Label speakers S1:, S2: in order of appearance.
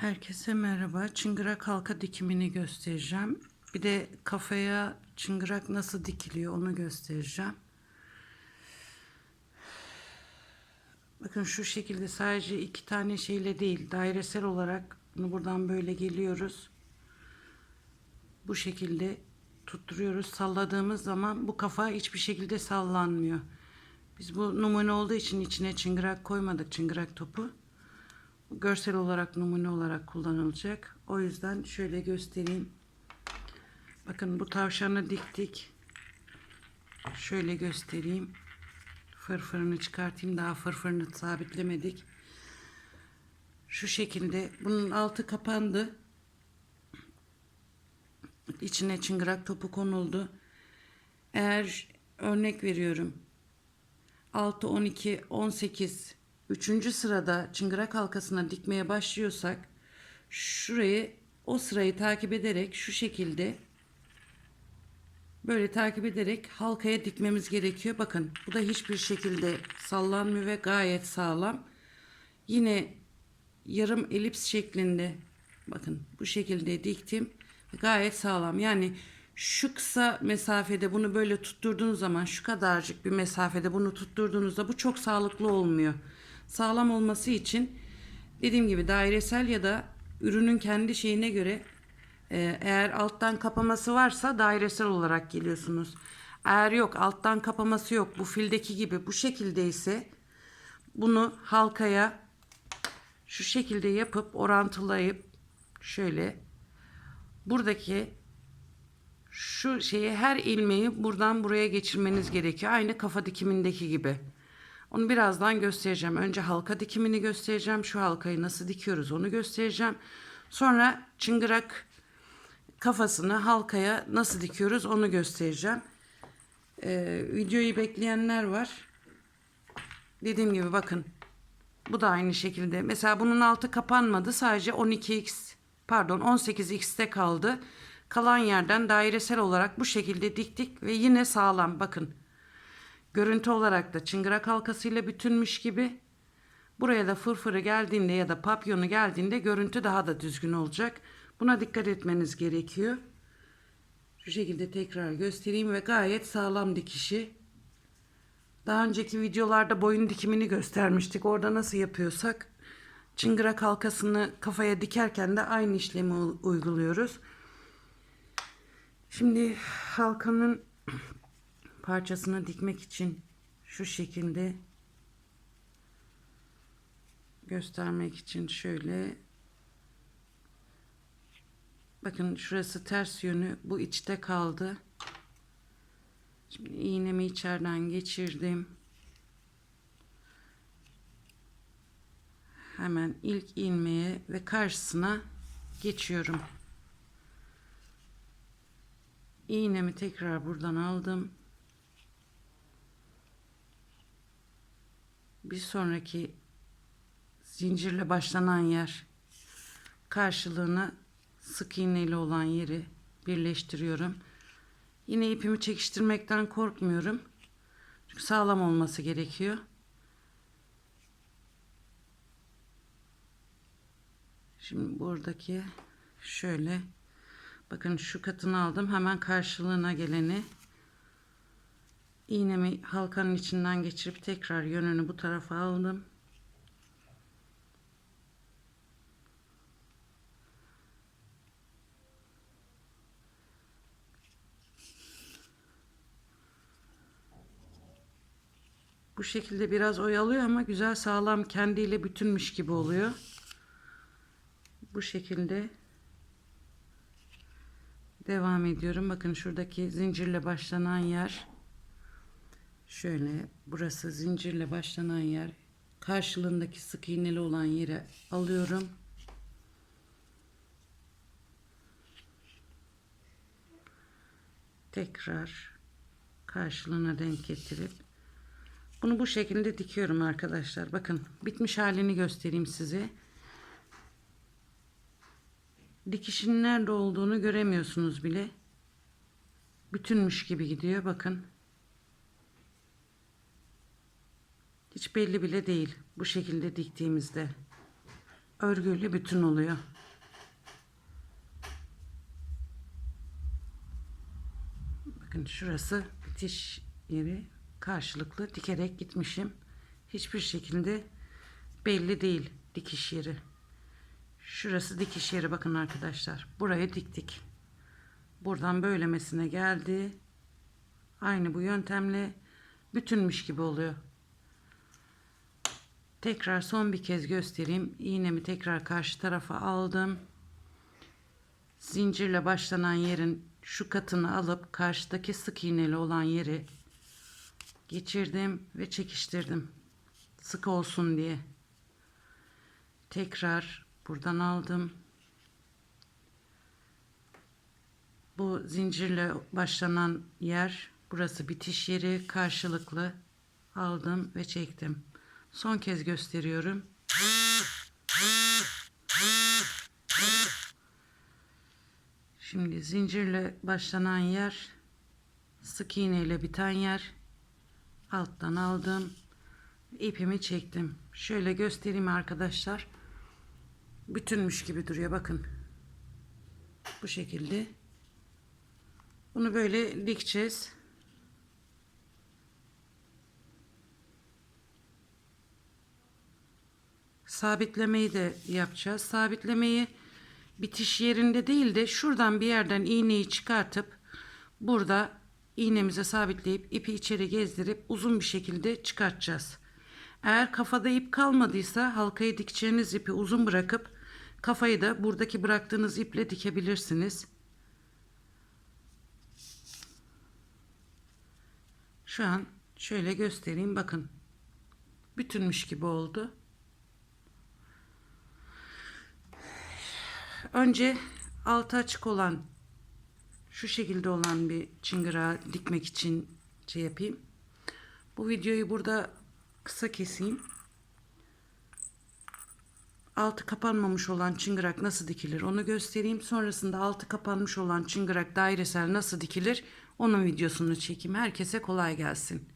S1: Herkese merhaba. Çıngırak halka dikimini göstereceğim. Bir de kafaya çıngırak nasıl dikiliyor onu göstereceğim. Bakın şu şekilde sadece iki tane şeyle değil dairesel olarak bunu buradan böyle geliyoruz. Bu şekilde tutturuyoruz. Salladığımız zaman bu kafa hiçbir şekilde sallanmıyor. Biz bu numune olduğu için içine çıngırak koymadık çıngırak topu görsel olarak numune olarak kullanılacak. O yüzden şöyle göstereyim. Bakın bu tavşanı diktik. Şöyle göstereyim. Fırfırını çıkartayım. Daha fırfırını sabitlemedik. Şu şekilde. Bunun altı kapandı. İçine çıngırak topu konuldu. Eğer örnek veriyorum 6, 12, 18 Üçüncü sırada çıngırak halkasına dikmeye başlıyorsak şurayı o sırayı takip ederek şu şekilde böyle takip ederek halkaya dikmemiz gerekiyor. Bakın bu da hiçbir şekilde sallanmıyor ve gayet sağlam. Yine yarım elips şeklinde bakın bu şekilde diktim. Gayet sağlam. Yani şu kısa mesafede bunu böyle tutturduğunuz zaman şu kadarcık bir mesafede bunu tutturduğunuzda bu çok sağlıklı olmuyor sağlam olması için dediğim gibi dairesel ya da ürünün kendi şeyine göre e, eğer alttan kapaması varsa dairesel olarak geliyorsunuz. Eğer yok alttan kapaması yok bu fildeki gibi bu şekilde ise bunu halkaya şu şekilde yapıp orantılayıp şöyle buradaki şu şeyi her ilmeği buradan buraya geçirmeniz gerekiyor. Aynı kafa dikimindeki gibi. Onu birazdan göstereceğim. Önce halka dikimini göstereceğim. Şu halkayı nasıl dikiyoruz onu göstereceğim. Sonra çıngırak kafasını halkaya nasıl dikiyoruz onu göstereceğim. Ee, videoyu bekleyenler var. Dediğim gibi bakın. Bu da aynı şekilde. Mesela bunun altı kapanmadı. Sadece 12x pardon 18x'te kaldı. Kalan yerden dairesel olarak bu şekilde diktik ve yine sağlam. Bakın Görüntü olarak da çıngırak halkasıyla bütünmüş gibi. Buraya da fırfırı geldiğinde ya da papyonu geldiğinde görüntü daha da düzgün olacak. Buna dikkat etmeniz gerekiyor. Şu şekilde tekrar göstereyim ve gayet sağlam dikişi. Daha önceki videolarda boyun dikimini göstermiştik. Orada nasıl yapıyorsak çıngırak halkasını kafaya dikerken de aynı işlemi uyguluyoruz. Şimdi halkanın parçasını dikmek için şu şekilde göstermek için şöyle. Bakın şurası ters yönü bu içte kaldı. Şimdi iğnemi içeriden geçirdim. Hemen ilk ilmeğe ve karşısına geçiyorum. İğnemi tekrar buradan aldım bir sonraki zincirle başlanan yer karşılığına sık iğneyle olan yeri birleştiriyorum. Yine ipimi çekiştirmekten korkmuyorum. Çünkü sağlam olması gerekiyor. Şimdi buradaki şöyle bakın şu katını aldım. Hemen karşılığına geleni iğnemi halkanın içinden geçirip tekrar yönünü bu tarafa aldım. Bu şekilde biraz oyalıyor ama güzel sağlam kendiyle bütünmüş gibi oluyor. Bu şekilde devam ediyorum. Bakın şuradaki zincirle başlanan yer Şöyle burası zincirle başlanan yer. Karşılığındaki sık iğneli olan yere alıyorum. Tekrar karşılığına denk getirip bunu bu şekilde dikiyorum arkadaşlar. Bakın bitmiş halini göstereyim size. Dikişin nerede olduğunu göremiyorsunuz bile. Bütünmüş gibi gidiyor bakın. Hiç belli bile değil bu şekilde diktiğimizde. örgüyle bütün oluyor. Bakın şurası bitiş yeri karşılıklı dikerek gitmişim. Hiçbir şekilde belli değil dikiş yeri. Şurası dikiş yeri bakın arkadaşlar. Buraya diktik. Buradan böylemesine geldi. Aynı bu yöntemle bütünmüş gibi oluyor. Tekrar son bir kez göstereyim. İğnemi tekrar karşı tarafa aldım. Zincirle başlanan yerin şu katını alıp karşıdaki sık iğneli olan yeri geçirdim ve çekiştirdim. Sık olsun diye. Tekrar buradan aldım. Bu zincirle başlanan yer burası bitiş yeri karşılıklı aldım ve çektim. Son kez gösteriyorum. Şimdi zincirle başlanan yer sık iğne ile biten yer. Alttan aldım. İpimi çektim. Şöyle göstereyim arkadaşlar. Bütünmüş gibi duruyor bakın. Bu şekilde. Bunu böyle dikeceğiz sabitlemeyi de yapacağız sabitlemeyi bitiş yerinde değil de şuradan bir yerden iğneyi çıkartıp burada iğnemize sabitleyip ipi içeri gezdirip uzun bir şekilde çıkartacağız. Eğer kafada ip kalmadıysa halkayı dikeceğiniz ipi uzun bırakıp kafayı da buradaki bıraktığınız iple dikebilirsiniz. Şu an şöyle göstereyim bakın. Bütünmüş gibi oldu. Önce altı açık olan şu şekilde olan bir çıngırağı dikmek için şey yapayım. Bu videoyu burada kısa keseyim. Altı kapanmamış olan çıngırak nasıl dikilir onu göstereyim. Sonrasında altı kapanmış olan çıngırak dairesel nasıl dikilir onun videosunu çekeyim. Herkese kolay gelsin.